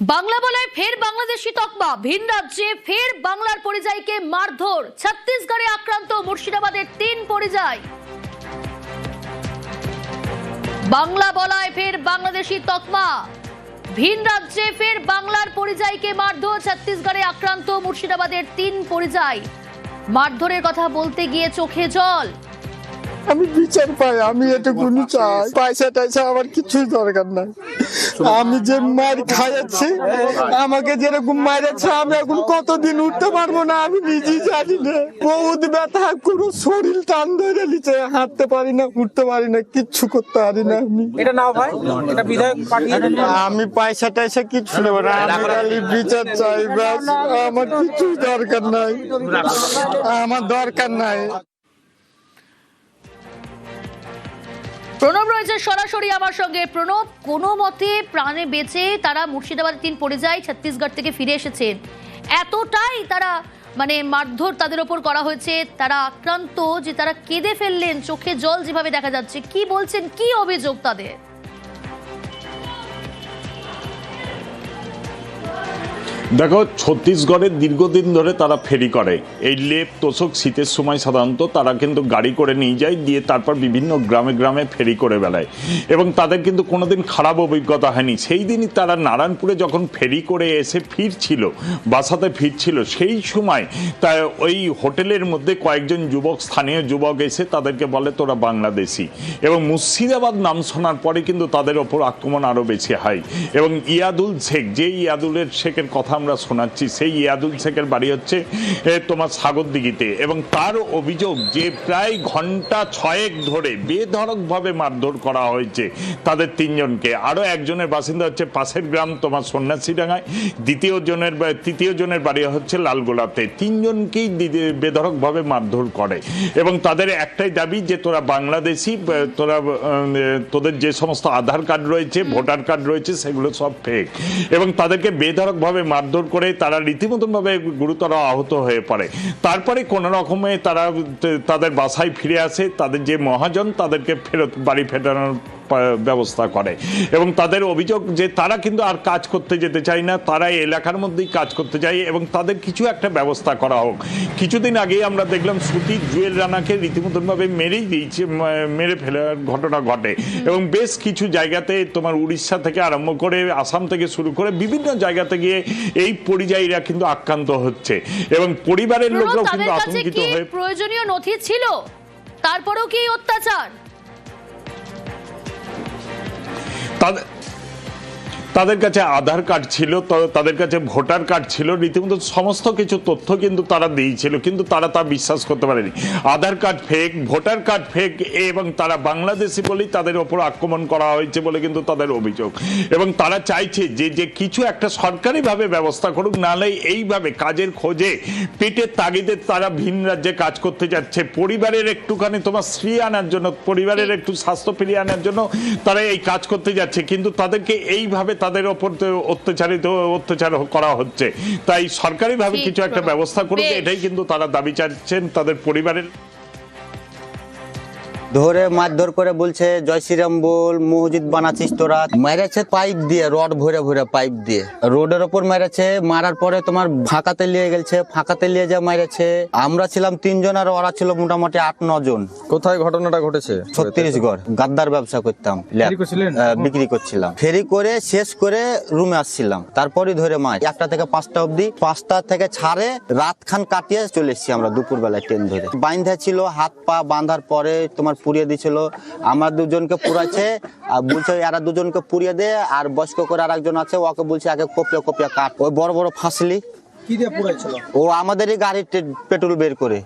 বাংলা বলায় ফের বাংলাদেশি তকমা। ভিন রাজ্যে ফের বাংলার পরিযায়ীকে মারধর। ছত্তিশগড়ে আক্রান্ত মুর্শিদাবাদের তিন পরিযায়ী। বাংলা বলায় ফের বাংলাদেশি তকমা। ভিন রাজ্যে ফের বাংলার পরিযায়ীকে মারধর। ছত্তিশগড়ে আক্রান্ত মুর্শিদাবাদের তিন পরিযায়ী। মারধরের কথা বলতে গিয়ে চোখে জল। আমি বিচার পাই আমি এটুকুনি চাই। পয়সা টয়সা আমার কিছুই দরকার নাই। আমি যে মার খাইয়াছি আমাকে যেরকম মারেছে আমি এখন কতদিন উঠতে পারব না আমি নিজেই জানি না। বহুত ব্যথা পুরো শরীর টান ধরে নিচে হাঁটতে পারি না উঠতে পারি না কিচ্ছু করতে পারি না আমি। এটা নাও ভাই এটা বিধায়ক পাঠিয়ে আমি পয়সা টয়সা কিচ্ছু নেব না আমি খালি বিচার চাই ব্যাস। আমার কিছুই দরকার নাই। আমার দরকার নাই। প্রণব রয়েছে সরাসরি আমার সঙ্গে। প্রণব, কোনো মতে প্রাণে বেঁচে তারা মুর্শিদাবাদের তিন যায়, ছত্তিশগড় থেকে ফিরে এসেছেন এতটাই তারা মানে মারধর তাদের ওপর করা হয়েছে, তারা আক্রান্ত যে তারা কেঁদে ফেললেন, চোখে জল যেভাবে দেখা যাচ্ছে। কি বলছেন, কি অভিযোগ তাদের? দেখো ছত্তিশগড়ের দীর্ঘদিন ধরে তারা ফেরি করে। এই লেপ তোষক শীতের সময় সাধারণত তারা কিন্তু গাড়ি করে নিয়ে যায়, দিয়ে তারপর বিভিন্ন গ্রামে গ্রামে ফেরি করে বেড়ায়। এবং তাদের কিন্তু কোনোদিন খারাপ অভিজ্ঞতা হয়নি। সেই দিনই তারা নারায়ণপুরে যখন ফেরি করে এসে ফিরছিল, বাসাতে ফিরছিল, সেই সময় তা ওই হোটেলের মধ্যে কয়েকজন যুবক, স্থানীয় যুবক এসে তাদেরকে বলে, তোরা বাংলাদেশি। এবং মুর্শিদাবাদ নাম শোনার পরে কিন্তু তাদের ওপর আক্রমণ আরও বেশি হয়। এবং ইয়াদুল শেখ, যে ইয়াদুলের শেখের কথা আমরা শোনাচ্ছি, সেই ইয়াদুল শেখের বাড়ি হচ্ছে তোমার সাগরদিঘিতে। এবং তার অভিযোগ যে প্রায় ঘণ্টা ছয়েক ধরে বেধড়কভাবে মারধর করা হয়েছে তাদের তিনজনকে। আরও একজনের বাসিন্দা হচ্ছে পাশের গ্রাম, তোমার সন্ন্যাসীডাঙ্গায়। দ্বিতীয় জনের তৃতীয় জনের বাড়ি হচ্ছে লালগোলাতে। তিনজনকেই বেধড়কভাবে মারধর করে। এবং তাদের একটাই দাবি যে তোরা বাংলাদেশি তোরা তোদের যে সমস্ত আধার কার্ড রয়েছে, ভোটার কার্ড রয়েছে, সেগুলো সব ফেক এবং তাদেরকে বেধড়কভাবে মারধর করে তারা রীতিমতনভাবে গুরুতর আহত হয়ে পড়ে। তারপরে কোনো রকমে তারা, তাদের বাসায় ফিরে আসে, তাদের যে মহাজন, তাদেরকে ফেরত, বাড়ি ফেরানোর ব্যবস্থা করে। এবং তাদের অভিযোগ যে তারা কিন্তু আর কাজ করতে যেতে চায় না তারা এই এলাকার মধ্যেই কাজ করতে চায় এবং তাদের কিছু একটা ব্যবস্থা করা হোক। কিছুদিন আগেই আমরা দেখলাম সুতি জুয়েল রানাকে রীতিমতনভাবে মেরেই দিয়েছে মেরে ফেলার ঘটনা ঘটে। এবং বেশ কিছু জায়গাতে তোমার উড়িষ্যা থেকে আরম্ভ করে আসাম থেকে শুরু করে বিভিন্ন জায়গাতে গিয়ে এই পরিযায়ীরা কিন্তু আক্রান্ত হচ্ছে। এবং পরিবারের লোকরাও কিন্তু আতঙ্কিত হয়ে প্রয়োজনীয় নথি ছিল? তারপরেও কি অত্যাচার? তাদের তাদের কাছে আধার কার্ড ছিল তাদের কাছে ভোটার কার্ড ছিল, রীতিমতো সমস্ত কিছু তথ্য কিন্তু তারা দিয়েছিল, কিন্তু তারা তা বিশ্বাস করতে পারেনি। Aadhaar card fake voter card fake এবং তারা বাংলাদেশি বলেই তাদের ওপর আক্রমণ করা হয়েছে বলে কিন্তু তাদের অভিযোগ। এবং তারা চাইছে যে যে কিছু একটা সরকারিভাবে ব্যবস্থা করুক, নাহলে এইভাবে কাজের খোঁজে পেটের তাগিদে তারা ভিন রাজ্যে কাজ করতে যাচ্ছে। পরিবারের একটুখানি তোমার স্ত্রী আনার জন্য, পরিবারের একটু স্বাস্থ্য ফিরিয়ে আনার জন্য তারা এই কাজ করতে যাচ্ছে, কিন্তু তাদেরকে এইভাবে তাদের ওপর অত্যাচারিত অত্যাচার করা হচ্ছে। তাই সরকারিভাবে কিছু একটা ব্যবস্থা করুন এটাই কিন্তু তারা দাবি চাচ্ছেন তাদের পরিবারের ধরে মারধর করে বলছে জয় শ্রীরাম বল মসজিদ বানাচ্ছিস তোরা। মেরেছে পাইপ দিয়ে রড ভরে ভরে পাইপ দিয়ে। রোডের ওপর মেরেছে মারার পরে তোমার ফাঁকাতে নিয়ে গেছে ফাঁকাতে নিয়ে যা মেরেছে। আমরা ছিলাম তিনজন আর ওরা ছিল মোটামুটি আট জন। কোথায় ঘটনাটা ঘটেছে? ছত্রিশগড় গাদ্দার ব্যবসা করতাম বিক্রি করছিলাম। ফেরি করে শেষ করে রুমে আসছিলাম। তারপরে ধরে মাছ একটা থেকে পাঁচটা অবধি। পাঁচটা থেকে ছাড়ে রাত খান কাটিয়ে চলে এসেছি আমরা দুপুর বেলায় ট্রেন ধরে। বাইন্ধা ছিল হাত পা বাঁধার পরে তোমার পুড়িয়ে দিছিল। আমার দুজনকে পুরাইছে আর বলছে এরা দুজনকে পুড়িয়ে দে আর বয়স্ক করে আর একজন আছে ওকে বলছে আগে কপিয়া কপিয়া কাট। ওই বড় বড় ফাঁসলি। কি দিয়ে পুরাইছিল ও আমাদেরই গাড়ির পেট্রোল বের করে।